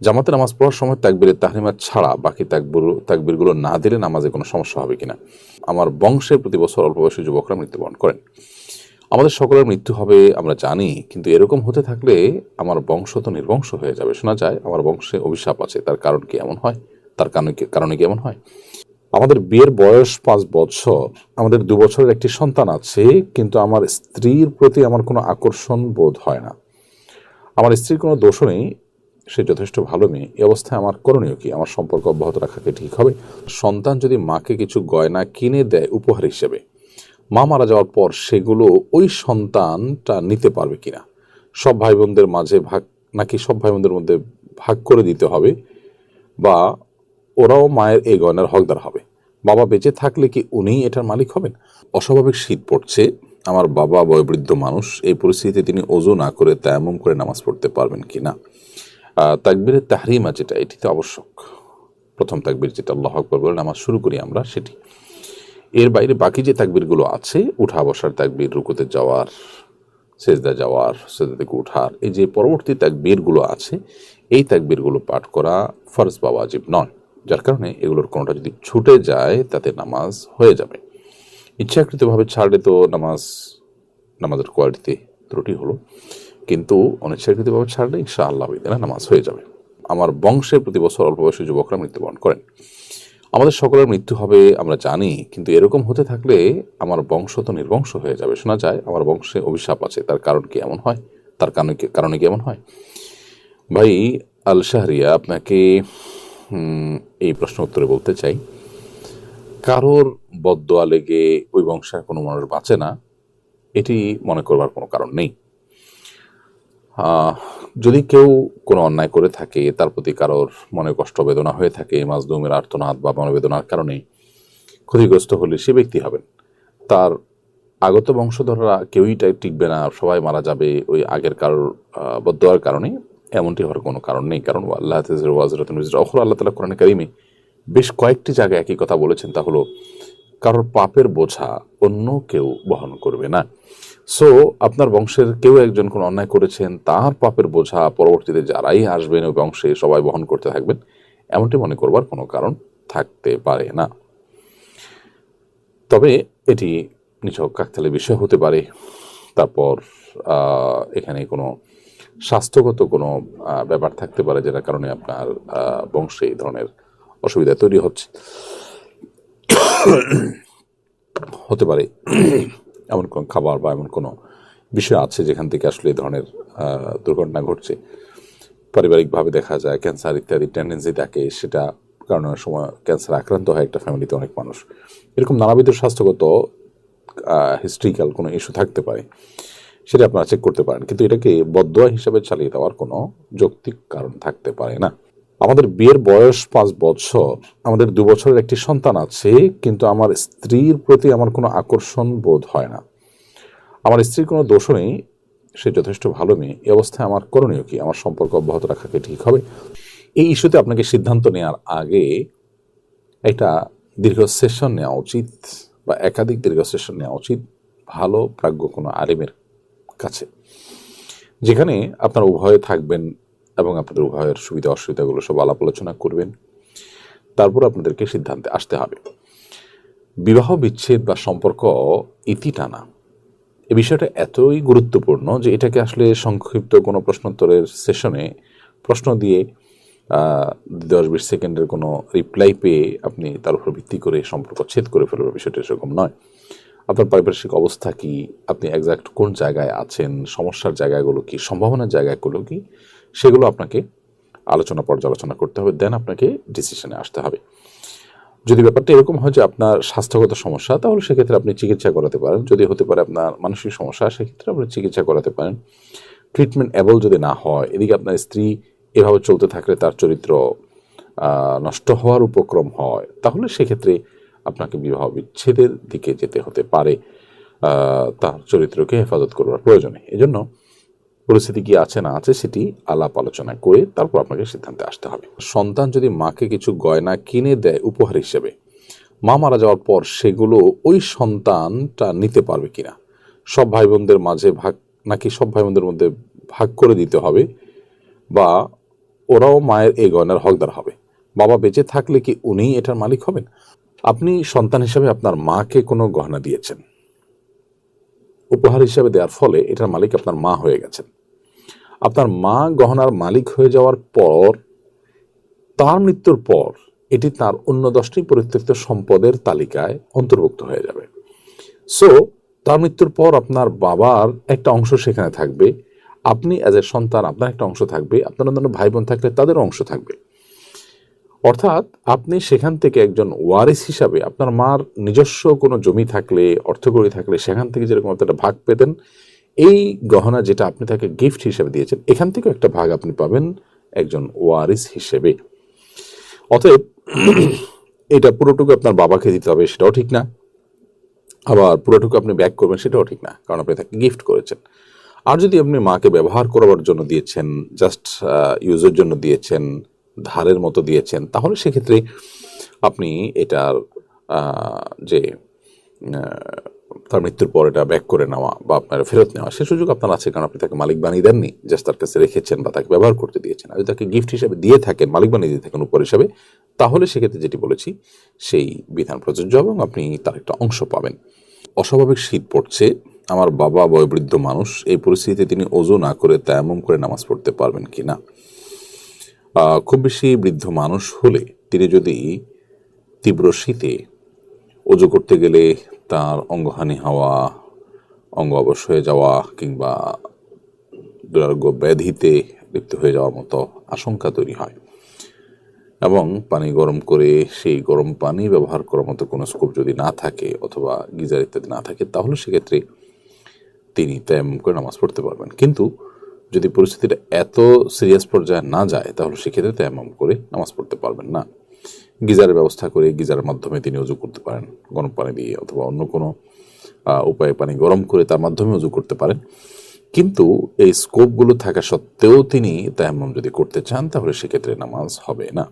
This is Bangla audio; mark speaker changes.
Speaker 1: জামাতে নামাজ পড়ার সময় তাকবিরের তাহরিমা ছাড়া বাকি তাকবির, তাকবিরগুলো না দিলে নামাজে কোনো সমস্যা হবে কিনা? আমার বংশে প্রতি বছর অল্প বয়সী যুবকরা মৃত্যুবরণ করেন। আমাদের সকলের মৃত্যু হবে, আমরা জানি, কিন্তু এরকম হতে থাকলে আমার বংশ তো নির্বংশ হয়ে যাবে, শোনা যায়, আমার বংশে অভিশাপ আছে, তার কারণ কি এমন হয়? তার কারণে কি কারণে কি এমন হয়? আমাদের বিয়ের বয়স পাঁচ বছর, আমাদের দু বছরের একটি সন্তান আছে, কিন্তু আমার স্ত্রীর প্রতি আমার কোনো আকর্ষণ বোধ হয় না। আমার স্ত্রীর কোনো দোষও নেই সে যথেষ্ট ভালো মেয়ে। এই অবস্থায় আমার করণীয় কি? আমার সম্পর্ক অব্যাহত রাখা কি ঠিক হবে? সন্তান যদি মাকে কিছু গয়না কিনে দেয় উপহার হিসেবে, মা মারা যাওয়ার পর সেগুলো ওই সন্তানটা নিতে পারবে কিনা? সব ভাই বোনদের মাঝে ভাগ, নাকি সব ভাই বোনদের মধ্যে ভাগ করে দিতে হবে? বা ওরাও মায়ের এই গয়নার হকদার হবে? বাবা বেঁচে থাকলে কি উনিই এটার মালিক হবেন? অস্বাভাবিক শীত পড়ছে। আমার বাবা বয়োবৃদ্ধ মানুষ। এই পরিস্থিতিতে তিনি ওজু না করে তায়াম্মুম করে নামাজ পড়তে পারবেন কি না তাকবীরের তাহরিমা যেটা এটি তো আবশ্যক। প্রথম তাকবীর যেটা আল্লাহ আকবর বলে, নামাজ শুরু করি আমরা, সেটি। এর বাইরে বাকি যে তাকবিরগুলো আছে, উঠা, বসার তাকবির, রুকুতে যাওয়ার, সেজদা যাওয়ার, সেজদা থেকে উঠার, এই যে পরবর্তী তাকবীরগুলো আছে, এই তাকবীরগুলো পাঠ করা ফরজ বা ওয়াজিব নয়। যার কারণে এগুলোর কোনোটা যদি ছুটে যায়, তাতে নামাজ হয়ে যাবে। ইচ্ছাকৃতভাবে ছাড়লে তো নামাজ, নামাজের কোয়ালিটিতে ত্রুটি হলো। কিন্তু অনিচ্ছাকৃতভাবে ছাড়লে ইনশা আল্লাহ নামাজ হয়ে যাবে। আমার বংশে প্রতি বছর অল্প বয়সী যুবকরা মৃত্যুবরণ করেন। আমাদের সকলের মৃত্যু হবে, আমরা জানি, কিন্তু এরকম হতে থাকলে আমার বংশ তো নির্বংশ হয়ে যাবে, শোনা যায়, আমার বংশে অভিশাপ আছে, তার কারণ কি এমন হয়? তার কারণে কি কারণে কি এমন হয়? ভাই আল শাহরিয়া আপনাকে এই প্রশ্ন উত্তরে বলতে চাই। কারোর বদোয়া লেগে ওই বংশের কোনো মানুষ বাঁচে না, এটি মনে করবার কোনো কারণ নেই। যদি কেউ কোনো অন্যায় করে থাকে তার প্রতি কারোর মনে কষ্ট বেদনা হয়ে থাকে মাজদুমের আর্তনাদ বা মনোবেদনার কারণে ক্ষতিগ্রস্ত হলে সে ব্যক্তি হবেন। তার আগত বংশধররা কেউই টিকবে না সবাই মারা যাবে ওই আগের কারোর আহ, বদোয়ার কারণে। এমনটি হওয়ার কোনো কারণ নেই কারণ আল্লাহ অখর আল্লাহ তালা কোরআন কারিমে বেশ কয়েকটি জায়গায় একই কথা বলেছেন তা হলো কারোর পাপের বোঝা অন্য কেউ বহন করবে না। সো আপনার বংশের কেউ একজন কোন অন্যায় করেছেন, তার পাপের বোঝা পরবর্তীতে যারাই আসবেন ওই বংশে সবাই বহন করতে থাকবেন, এমনটি মনে করবার কোনো কারণ থাকতে পারে না। তবে এটি নিছক কাকতালে বিষয় হতে পারে। তারপর এখানে কোনো স্বাস্থ্যগত কোনো ব্যাপার থাকতে পারে যেটার কারণে আপনার বংশে এই ধরনের অসুবিধা তৈরি হচ্ছে। হতে পারে। এমন কোনো খাবার বা এমন কোনো বিষয় আছে যেখান থেকে আসলে এই ধরনের দুর্ঘটনা ঘটছে? পারিবারিকভাবে দেখা যায় ক্যান্সার ইত্যাদি টেন্ডেন্সি থাকে, সেটা কারণে অনেক সময় ক্যান্সার আক্রান্ত হয় একটা ফ্যামিলিতে অনেক মানুষ। এরকম নানাবিধ স্বাস্থ্যগত হিস্ট্রিক্যাল কোনো ইস্যু থাকতে পারে, সেটা আপনারা চেক করতে পারেন। কিন্তু এটাকে বদোয়া হিসাবে চালিয়ে দেওয়ার কোনো যৌক্তিক কারণ থাকতে পারে না। আমাদের বিয়ের বয়স পাঁচ বছর। আমাদের দু বছরের একটি সন্তান আছে, কিন্তু আমার স্ত্রীর প্রতি আমার কোনো আকর্ষণ বোধ হয় না। আমার স্ত্রীর কোনো দোষও নেই, সে যথেষ্ট ভালো মেয়ে। এই অবস্থায় আমার করণীয় কি? আমার সম্পর্ক অব্যাহত রাখা কি ঠিক হবে? এই ইস্যুতে আপনাকে সিদ্ধান্ত নেওয়ার আগে একটা দীর্ঘ সেশন নেওয়া উচিত বা একাধিক দীর্ঘ সেশন নেওয়া উচিত ভালো প্রাজ্ঞ কোনো আলিমের কাছে, যেখানে আপনার উভয়ে থাকবেন এবং আপনাদের উভয়ের সুবিধা অসুবিধাগুলো সব আলাপ আলোচনা করবেন। তারপর আপনাদেরকে সিদ্ধান্তে আসতে হবে। বিবাহ বিচ্ছেদ বা সম্পর্ক ইতি টানা। এ বিষয়টা এতই গুরুত্বপূর্ণ যে এটাকে আসলে সংক্ষিপ্ত কোনো প্রশ্নোত্তরের সেশনে প্রশ্ন দিয়ে দশ বিশ সেকেন্ডের কোনো রিপ্লাই পেয়ে আপনি তার উপর ভিত্তি করে সম্পর্ক ছেদ করে ফেলবার বিষয়টা সেরকম নয়। আপনার পারিপার্শ্বিক অবস্থা কি? আপনি একজাক্ট কোন জায়গায় আছেন? সমস্যার জায়গাগুলো কি? সম্ভাবনার জায়গাগুলো কি? সেগুলো আপনাকে আলোচনা পর্যালোচনা করতে হবে দেন আপনাকে ডিসিশনে আসতে হবে। যদি ব্যাপারটা এরকম হয় যে আপনার স্বাস্থ্যগত সমস্যা, তাহলে সেক্ষেত্রে আপনি চিকিৎসা করাতে পারেন। যদি হতে পারে আপনার মানসিক সমস্যা, সেক্ষেত্রে আপনি চিকিৎসা করাতে পারেন। ট্রিটমেন্ট অ্যাবল যদি না হয়, এদিকে আপনার স্ত্রী এভাবে চলতে থাকলে তার চরিত্র নষ্ট হওয়ার উপক্রম হয়, তাহলে সেক্ষেত্রে আপনাকে বিবাহ বিচ্ছেদের দিকে যেতে হতে পারে। তার চরিত্রকে হেফাজত করবার প্রয়োজনে এজন্য পরিস্থিতি কি আছে না আছে সেটি আলাপ আলোচনা করে তারপর আপনাকে সিদ্ধান্তে আসতে হবে। সন্তান যদি মাকে কিছু গয়না কিনে দেয় উপহার হিসেবে, মা মারা যাওয়ার পর সেগুলো ওই সন্তানটা নিতে পারবে কিনা? সব ভাই বোনদের মাঝে ভাগ, নাকি সব ভাই বোনদের মধ্যে ভাগ করে দিতে হবে? বা ওরাও মায়ের এই গয়নার হকদার হবে? বাবা বেঁচে থাকলে কি উনি এটার মালিক হবেন? আপনি সন্তান হিসাবে আপনার মাকে কোনো গহনা দিয়েছেন। উপহার হিসাবে দেওয়ার ফলে এটার মালিক আপনার মা হয়ে গেছেন। আপনার মা গহনার মালিক হয়ে যাওয়ার পর, তার মৃত্যুর পর, এটি তার অন্য দশটি পরিত্যক্ত সম্পদের তালিকায় অন্তর্ভুক্ত হয়ে যাবে। সো তার মৃত্যুর পর আপনার বাবার একটা অংশ সেখানে থাকবে। আপনি অ্যাজ এ সন্তান আপনার একটা অংশ থাকবে। আপনার অন্যান্য ভাই বোন থাকলে তাদের অংশ থাকবে। অর্থাৎ আপনি সেখান থেকে একজন ওয়ারিস হিসাবে আপনার মার নিজস্ব কোনো জমি থাকলে, অর্থকড়ি থাকলে সেখান থেকে যেরকম আপনি একটা ভাগ পেতেন এই গহনা যেটা আপনি তাকে গিফট হিসেবে দিয়েছেন, এখান থেকেও একটা ভাগ আপনি পাবেন একজন ওয়ারিস হিসেবে। অতএব, এটা পুরোটুকু আপনার বাবাকে দিতে হবে, সেটাও ঠিক না। আবার পুরোটুকু আপনি ব্যাক করবেন, সেটাও ঠিক না, কারণ আপনি তাকে গিফট করেছেন। আর যদি আপনি মাকে ব্যবহার করবার জন্য দিয়েছেন জাস্ট ইউজের জন্য দিয়েছেন, ধারের মতো দিয়েছেন, তাহলে সেক্ষেত্রে আপনি এটার যে তার মৃত্যুর পর এটা ব্যাক করে নেওয়া বা আপনার ফেরত নেওয়া, সে সুযোগ আপনার আছে। কারণ আপনি তাকে মালিক বানিয়ে দেননি জাস্ট তার কাছে রেখেছেন বা তাকে ব্যবহার করতে দিয়েছেন। আর যদি তাকে গিফট হিসেবে দিয়ে থাকেন, মালিক বানিয়ে দিয়ে থাকেন উপর হিসাবে, তাহলে সেক্ষেত্রে যেটি বলেছি, সেই বিধান প্রযোজ্য এবং আপনি তার একটা অংশ পাবেন। অস্বাভাবিক শীত পড়ছে, আমার বাবা বয়োবৃদ্ধ মানুষ, এই পরিস্থিতিতে তিনি ওজু না করে তেমন করে নামাজ পড়তে পারবেন কি না খুব বেশি বৃদ্ধ মানুষ হলে তিনি যদি তীব্র শীতে অজু করতে গেলে তার অঙ্গহানি হওয়া, অঙ্গ অবশ হয়ে যাওয়া কিংবা দুরারোগ্য ব্যাধিতে লিপ্ত হয়ে যাওয়ার মতো আশঙ্কা তৈরি হয়। এবং পানি গরম করে সেই গরম পানি ব্যবহার করার মতো কোনো স্কোপ যদি না থাকে অথবা গিজার ইত্যাদি না থাকে, তাহলে সেক্ষেত্রে তিনি তেমন করে নামাজ পড়তে পারবেন। কিন্তু যদি পরিস্থিতিটা এত সিরিয়াস পর্যায়ে না যায়, তাহলে সেক্ষেত্রে তেমন করে নামাজ পড়তে পারবেন না। গিজারের ব্যবস্থা করে গিজারের মাধ্যমে তিনি উজু করতে পারেন, গরম পানি দিয়ে অথবা অন্য কোনো উপায়ে পানি গরম করে তার মাধ্যমে উজু করতে পারেন। কিন্তু এই স্কোপগুলো থাকা সত্ত্বেও তিনি তায়াম্মাম যদি করতে চান, তাহলে সেক্ষেত্রে নামাজ হবে না।